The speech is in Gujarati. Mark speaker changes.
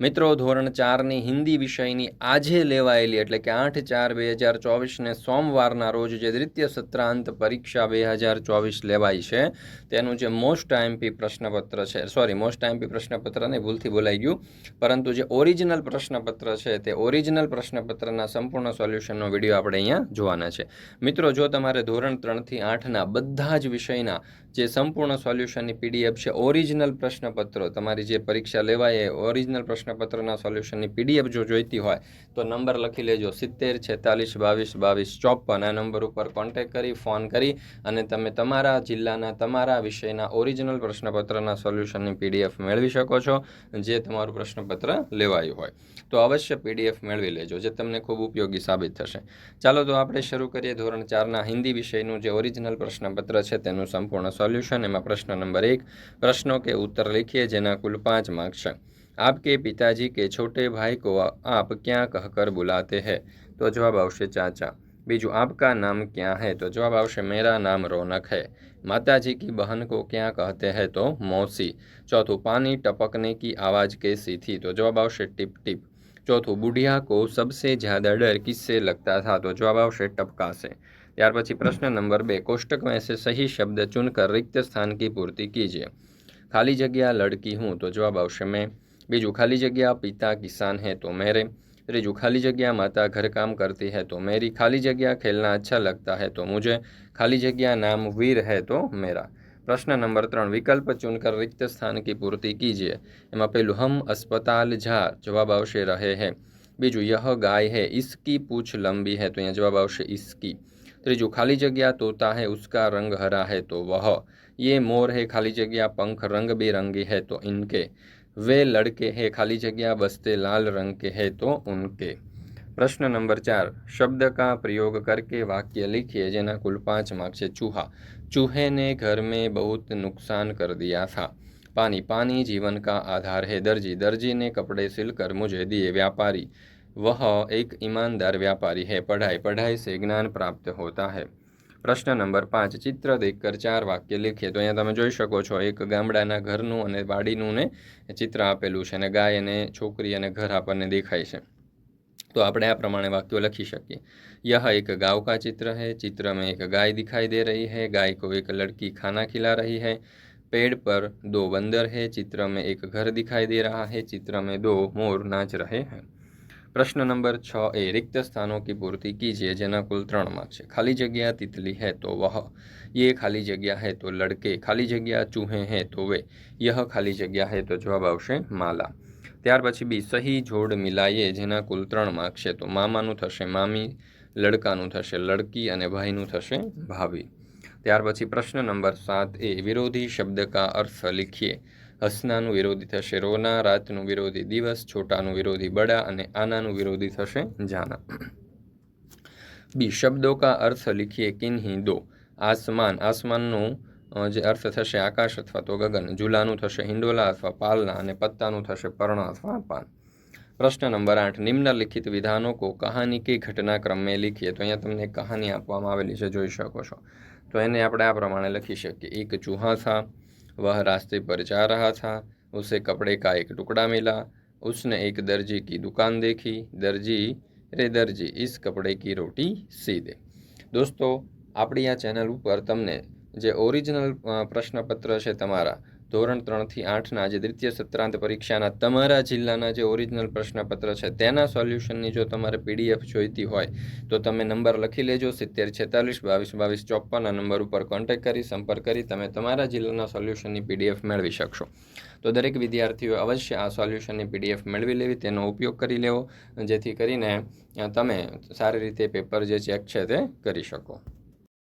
Speaker 1: મિત્રો, ધોરણ ચારની હિન્દી વિષયની આજે લેવાયેલી એટલે કે આઠ ચાર બે હજાર ચોવીસને સોમવારના રોજ જે દ્વિતીય સત્રાંત પરીક્ષા બે હજાર ચોવીસ લેવાય છે, તેનું જે મોસ્ટ આઈએમપી પ્રશ્નપત્ર છે સોરી મોસ્ટ આઈએમપી પ્રશ્નપત્રને ભૂલથી બોલાઈ ગયું, પરંતુ જે ઓરિજિનલ પ્રશ્નપત્ર છે, તે ઓરિજિનલ પ્રશ્નપત્રના સંપૂર્ણ સોલ્યુશનનો વીડિયો આપણે અહીંયા જોવાના છે. મિત્રો, જો તમારે ધોરણ ત્રણથી આઠના બધા જ વિષયના જે સંપૂર્ણ સોલ્યુશનની પીડીએફ છે ઓરિજિનલ પ્રશ્નપત્રો, તમારી જે પરીક્ષા લેવાય એ ઓરિજિનલ પ્રશ્નપત્રના સોલ્યુશનની પીડીએફ જો જોઈતી હોય, તો નંબર લખી લેજો સિત્તેર, છેતાલીસ, બાવીસ બાવીસ, ચોપન. આ નંબર ઉપર કોન્ટેક કરી ફોન કરી અને તમે તમારા જિલ્લાના તમારા વિષયના ઓરિજિનલ પ્રશ્નપત્રના સોલ્યુશનની પીડીએફ મેળવી શકો છો, જે તમારું પ્રશ્નપત્ર લેવાયું હોય. તો અવશ્ય પીડીએફ મેળવી લેજો, જે તમને ખૂબ ઉપયોગી સાબિત થશે. ચાલો, તો આપણે શરૂ કરીએ ધોરણ ચારના હિન્દી વિષયનું જે ઓરિજિનલ પ્રશ્નપત્ર છે, તેનું સંપૂર્ણ સોલ્યુશન. એમાં પ્રશ્ન નંબર એક, પ્રશ્નો કે ઉત્તર લખીએ, જેના કુલ પાંચ માર્ક છે. आपके पिताजी के छोटे भाई को आप क्या कहकर बुलाते हैं तो जवाब आवश्य चाचा बीजू आपका नाम क्या है तो जवाब आवश्य मेरा नाम रौनक है माताजी की बहन को क्या कहते हैं तो मौसी चौथों पानी टपकने की आवाज़ कैसी थी तो जवाब आवश्य टिप टिप चौथों बुढ़िया को सबसे ज़्यादा डर किससे लगता था तो जवाब आवश्य टपका से ત્યાર પછી પ્રશ્ન નંબર બે કોષ્ટક में से सही शब्द चुनकर रिक्त स्थान की पूर्ति कीजिए खाली जगह लड़की हूँ तो जवाब आवश्य मैं बीजू खाली जगह पिता किसान है तो मेरे त्रीजू खाली जगह माता घर काम करती है तो मेरी खाली जगह खेलना अच्छा लगता है तो मुझे खाली जगह नाम वीर है तो मेरा प्रश्न नंबर त्रण विकल्प चुनकर रिक्त स्थान की पूर्ति कीजिए एम पेलू हम अस्पताल झा जवाब आवश्य रहे है बीजू यह गाय है इसकी पूछ लंबी है तो यहाँ जवाब आवश्य इसकी त्रीजु खाली जगह तोता है उसका रंग हरा है तो वह ये मोर है खाली जगह पंख रंग बिरंगी है तो इनके वे लड़के हैं, खाली जगह बसते लाल रंग के है तो उनके। प्रश्न नंबर चार, शब्द का प्रयोग करके वाक्य लिखिए, जेना कुल पाँच मार्क से चूहा। चूहे ने घर में बहुत नुकसान कर दिया था। पानी पानी जीवन का आधार है, दर्जी। दर्जी ने कपड़े सिलकर मुझे दिए व्यापारी। वह एक ईमानदार व्यापारी है, पढ़ाई पढ़ाई से ज्ञान प्राप्त होता है। પ્રશ્ન નંબર પાંચ ચિત્ર દેખકર ચાર વાક્ય લખીએ તો અહીંયા તમે જોઈ શકો છો એક ગામડાના ઘરનું અને વાડીનું ને ચિત્ર આપેલું છે અને ગાય અને છોકરી અને ઘર આપણને દેખાય છે તો આપણે આ પ્રમાણે વાક્યો લખી શકીએ यह एक गांव का चित्र है चित्र में एक गाय दिखाई दे रही है गाय को एक लड़की खाना खिला रही है पेड़ पर दो बंदर है चित्र में एक घर दिखाई दे रहा है चित्र में दो मोर नाच रहे हैं प्रश्न नंबर छ ए रिक्त स्थानों की पूर्ति कीजिए જેના કુલ ત્રણ માર્ક છે ખાલી જગ્યા તિતલી है तो वह ये खाली जगह है तो लड़के खाली जगह चूहे हैं तो वे यह ખાલી જગ્યા है તો જવાબ આવશે માલા ત્યાર પછી બી સહી જોડ મિલાઈએ જેના કુલ ત્રણ માર્ક છે તો મામાનું થશે મામી લડકાનું થશે લડકી અને ભાઈનું થશે ભાભી ત્યાર પછી પ્રશ્ન નંબર સાત એ વિરોધી શબ્દ કા અર્થ लिखिए હસનાનું વિરોધી થશે રોના, રાતનું વિરોધી દિવસ, છોટાનું વિરોધી બડા અને આનાનું વિરોધી થશે જાના. બી, શબ્દો કા અર્થ લીખીએ કિન્હી દો? આસમાન, આસમાનનું જે અર્થ થશે આકાશ અથવા તો ગગન, ઝૂલાનું થશે હિંડોલા અથવા પાલના અને પત્તાનું થશે પર્ણ અથવા પાન. પ્રશ્ન નંબર આઠ, નિમ્નલિખિત વિધાનો કો કહાની કે ઘટનાક્રમ મેં લીખીએ? તો અહીંયા તમને કહાની આપવામાં આવેલી છે, જોઈ શકો છો. તો એને આપણે આ પ્રમાણે લખી શકીએ. એક ચૂહા થા वह रास्ते पर जा रहा था उसे कपड़े का एक टुकड़ा मिला उसने एक दर्जी की दुकान देखी दर्जी रे दर्जी इस कपड़े की रोटी सी दे દોસ્તો આપણી આ ચેનલ ઉપર તમને જે ઓરિજિનલ પ્રશ્નપત્ર છે તમારા ધોરણ ત્રણથી આઠના જે દ્વિતીય સત્રાંત પરીક્ષાના તમારા જિલ્લાના જે ઓરિજિનલ પ્રશ્નપત્ર છે, તેના સોલ્યુશનની જો તમારે પીડીએફ જોઈતી હોય, તો તમે નંબર લખી લેજો સિત્તેર છેતાલીસ બાવીસ બાવીસ ચોપ્પનના નંબર ઉપર કોન્ટેક્ટ કરી, સંપર્ક કરી તમે તમારા જિલ્લાના સોલ્યુશનની પીડીએફ મેળવી શકશો. તો દરેક વિદ્યાર્થીઓ અવશ્ય આ સોલ્યુશનની પીડીએફ મેળવી લેવી, તેનો ઉપયોગ કરી લેવો, જેથી કરીને તમે સારી રીતે પેપર જે ચેક છે તે કરી શકો.